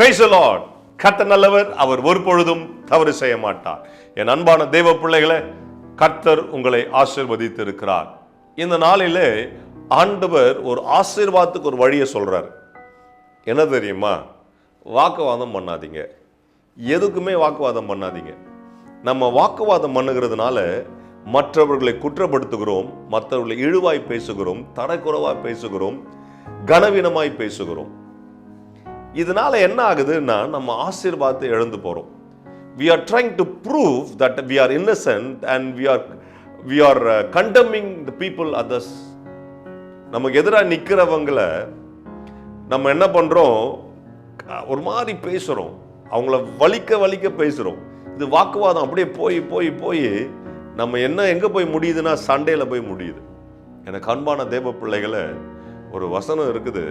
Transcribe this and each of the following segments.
Price Lord கர்த்தர் நல்லவர் அவர் ஒரு பொழுதும் தவறு செய்ய மாட்டார். என் அன்பான தெய்வ பிள்ளைகளை கர்த்தர் உங்களை ஆசீர்வதித்திருக்கிறார். இந்த நாளிலே ஆண்டவர் ஒரு ஆசீர்வாதத்துக்கு ஒரு வழியை சொல்கிறார் என்ன தெரியுமா? வாக்குவாதம் பண்ணாதீங்க. எதுக்குமே வாக்குவாதம் பண்ணாதீங்க. நம்ம வாக்குவாதம் பண்ணுகிறதுனால மற்றவர்களை குற்றப்படுத்துகிறோம் மற்றவர்களை இழுவாய் பேசுகிறோம் தரக்குறைவாய் பேசுகிறோம் கனவீனமாய் பேசுகிறோம். இதனால என்ன ஆகுதுன்னா நம்ம ஆசீர்வாதத்தை இழந்து போகிறோம் we are trying to prove that we are innocent and we are we are condemning the people others நமக்கு எதிராக நிற்கிறவங்களை நம்ம என்ன பண்ணுறோம் ஒரு மாதிரி பேசுகிறோம் அவங்கள வலிக்க வலிக்க பேசுகிறோம் இது வாக்குவாதம். அப்படியே போய் போய் போய் நம்ம என்ன எங்கே போய் முடியுதுன்னா சண்டையில் போய் முடியுது. எனக்கு அன்பான தேவ பிள்ளைகளை ஒரு வசனம் இருக்குது.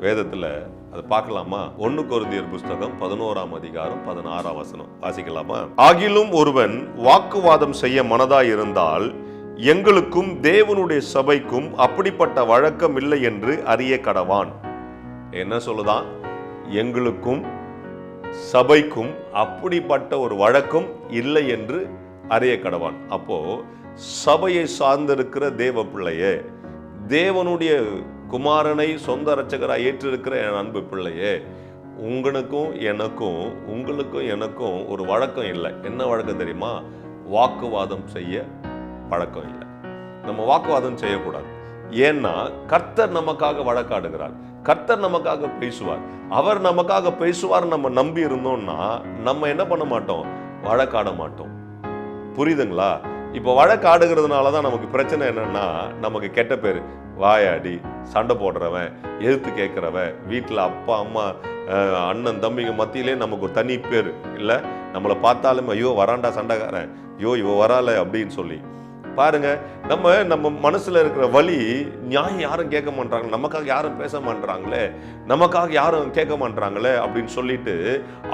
வேதத்துல அதை பார்க்கலாமா? ஒன்னு கொருந்தியர் புஸ்தகம் பதினோராம் அதிகாரம் பதினாறாம் வசனம். வாசிக்கலாமா? ஆகிலும் ஒருவன் வாக்குவாதம் செய்ய மனதாய் இருந்தால் எங்களுக்கும் தேவனுடைய சபைக்கும் அப்படிப்பட்ட வழக்கம் இல்லை என்று அறிய கடவான். என்ன சொல்லுதான்? எங்களுக்கும் சபைக்கும் அப்படிப்பட்ட ஒரு வழக்கம் இல்லை என்று அறிய கடவான். அப்போ சபையை சார்ந்திருக்கிற தேவ பிள்ளையே தேவனுடைய குமாரனை சொந்த ரட்சகராய் ஏற்றிருக்கிற என் அன்பு பிள்ளையே உங்களுக்கும் எனக்கும் உங்களுக்கும் எனக்கும் ஒரு வழக்கம் இல்லை. என்ன வழக்கம் தெரியுமா? வாக்குவாதம் செய்ய பழக்கம் இல்லை. நம்ம வாக்குவாதம் செய்யக்கூடாது. ஏன்னா கர்த்தர் நமக்காக வழக்காடுகிறார். கர்த்தர் நமக்காக பேசுவார். அவர் நமக்காக பேசுவார் நம்ம நம்பி இருந்தோம்னா நம்ம என்ன பண்ண மாட்டோம்? வழக்காட மாட்டோம். புரியுதுங்களா? இப்போ வழக்கு ஆடுகிறதுனால தான் நமக்கு பிரச்சனை என்னன்னா நமக்கு கெட்ட பேர். வாயாடி சண்டை போடுறவன் எதிர்த்து கேட்குறவன் வீட்டில் அப்பா அம்மா அண்ணன் தம்பிங்க மத்தியிலே நமக்கு ஒரு தனி பேர். இல்லை நம்மளை பார்த்தாலும் ஐயோ வராண்டா சண்டைக்காரன். ஐயோ இவ வரால அப்படின்னு சொல்லி. பாருங்க நம்ம நம்ம மனசில் இருக்கிற வழி நியாயம் யாரும் கேட்க மாட்டாங்க நமக்காக யாரும் பேச மாட்டாங்களே நமக்காக யாரும் கேட்க மாட்டாங்களே அப்படின்னு சொல்லிட்டு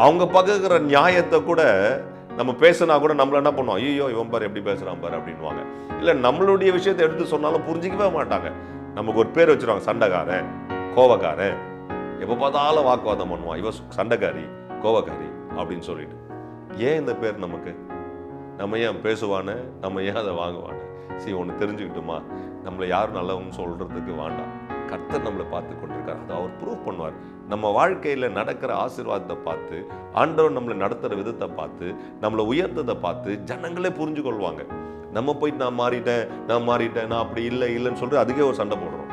அவங்க பகுக்கிற நியாயத்தை கூட நம்ம பேசினா கூட நம்மள என்ன பண்ணுவோம்? ஐயோ இவன் பாரு எப்படி பேசுறான் பாரு அப்படின்வாங்க இல்ல நம்மளுடைய விஷயத்தை எடுத்து சொன்னாலும் புரிஞ்சிக்கவே மாட்டாங்க. நமக்கு ஒரு பேர் வச்சிருவாங்க சண்டைக்காரன் கோவக்காரன். எப்போ பார்த்தாலும் வாக்குவாதம் பண்ணுவான். இவன் சண்டைக்காரி கோவக்காரி அப்படின்னு சொல்லிட்டு. ஏன் இந்த பேர் நமக்கு? நம்ம ஏன் பேசுவானே? நம்ம ஏன் அதை வாங்குவானே? சரி ஒன்று தெரிஞ்சுக்கிட்டுமா? நம்மளை யாரும் நல்லவன்னு சொல்றதுக்கு வேண்டாம். கர்த்தர் நம்மளை பார்த்து கொண்டிருக்கார். அதை அவர் ப்ரூவ் பண்ணுவார். நம்ம வாழ்க்கையில் நடக்கிற ஆசீர்வாதத்தை பார்த்து ஆண்டவர் நம்மளை நடத்துகிற விதத்தை பார்த்து நம்மளை உயர்த்ததை பார்த்து ஜனங்களே புரிஞ்சு கொள்வாங்க நம்ம போயிட்டு நான் மாறிட்டேன் நான் மாறிட்டேன் நான் அப்படி இல்லை இல்லைன்னு சொல்லிட்டு அதுக்கே ஒரு சண்டை போடுறோம்.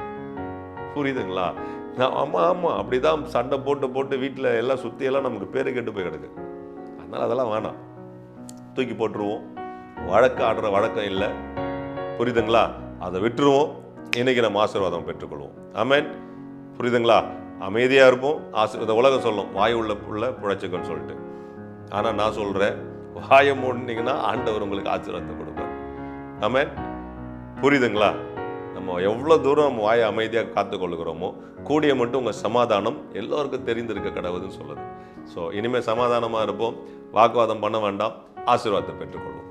புரியுதுங்களா? நான் ஆமாம் ஆமாம் அப்படிதான் சண்டை போட்டு போட்டு வீட்டில் எல்லாம் சுற்றியெல்லாம் நமக்கு பேரை கெட்டு போய் கிடக்கு. அதனால் அதெல்லாம் வேணாம். தூக்கி போட்டுருவோம். வழக்கு ஆடுற வழக்கம் இல்லை. புரியுதுங்களா? அதை விட்டுருவோம். இன்னைக்கு நம்ம ஆசீர்வாதம் பெற்றுக்கொள்வோம். அமேன் புரியுதுங்களா? அமைதியாக இருப்போம். ஆசீர்வாத உலகம் சொல்லும் வாய் உள்ள புள்ள புழைச்சிக்கன்னு சொல்லிட்டு. ஆனால் நான் சொல்கிறேன் வாயை மூடினீங்கன்னா ஆண்டவர் உங்களுக்கு ஆசீர்வாதத்தை கொடுப்பார். அமேன் புரியுதுங்களா? நம்ம எவ்வளோ தூரம் நம்ம வாயை அமைதியாக காத்துக்கொள்கிறோமோ கூடிய மட்டும் உங்கள் சமாதானம் எல்லோருக்கும் தெரிந்திருக்க கடவுதுன்னு சொல்லுது. ஸோ இனிமேல் சமாதானமாக இருப்போம். வாக்குவாதம் பண்ண வேண்டாம். ஆசீர்வாதத்தை பெற்றுக்கொள்வோம்.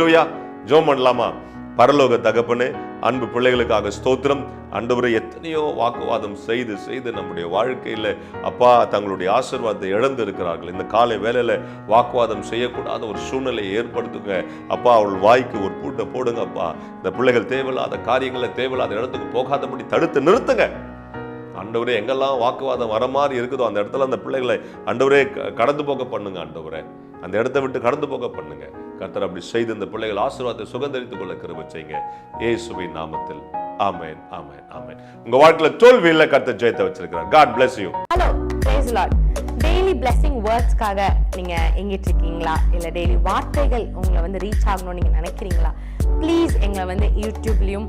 லூயா ஜோம் பண்ணலாமா? பரலோக தகப்பனே அன்பு பிள்ளைகளுக்காக ஸ்தோத்திரம். அண்டவரை எத்தனையோ வாக்குவாதம் செய்து செய்து நம்முடைய வாழ்க்கையில் அப்பா தங்களுடைய ஆசீர்வாதத்தை இழந்து இருக்கிறார்கள் இந்த காலை வேலையில் வாக்குவாதம் செய்யக்கூடாத ஒரு சூழ்நிலையை ஏற்படுத்துங்க. அப்பா அவள் வாய்க்கு ஒரு பூட்டை போடுங்க அப்பா. இந்த பிள்ளைகள் தேவையில்லாத காரியங்களை தேவையில்லாத இடத்துக்கு போகாதபடி தடுத்து நிறுத்துங்க. அண்டவரே எங்கெல்லாம் வாக்குவாதம் வர மாதிரி இருக்குதோ அந்த இடத்துல அந்த பிள்ளைகளை அண்டவரே கடந்து போக பண்ணுங்க அண்டவரே அந்த இடத்த விட்டு கடந்து போக பண்ணுங்க. கர்த்தர் அப்படி செய்து இந்த பிள்ளைகள் ஆசீர்வாதத்தை சுகந்தரித்துக் கொள்ள கிருபை செய்யுங்க. இயேசுவின் நாமத்தில். ஆமேன் ஆமேன் ஆமேன். உங்க வாழ்க்கையில தோல்வி இல்ல கர்த்தர் ஜெயத்தை வச்சிருக்கிறார். God bless you hello praise Lord daily blessing வேர்ட்ஸ்க்காக நீங்க எங்கிட்டு இருக்கீங்களா இல்ல டெய்லி வார்த்தைகள் உங்களை வந்து ரீச் ஆகணும்னு நீங்க நினைக்கிறீங்களா? ப்ளீஸ் எங்களை வந்து யூடியூப்லயும்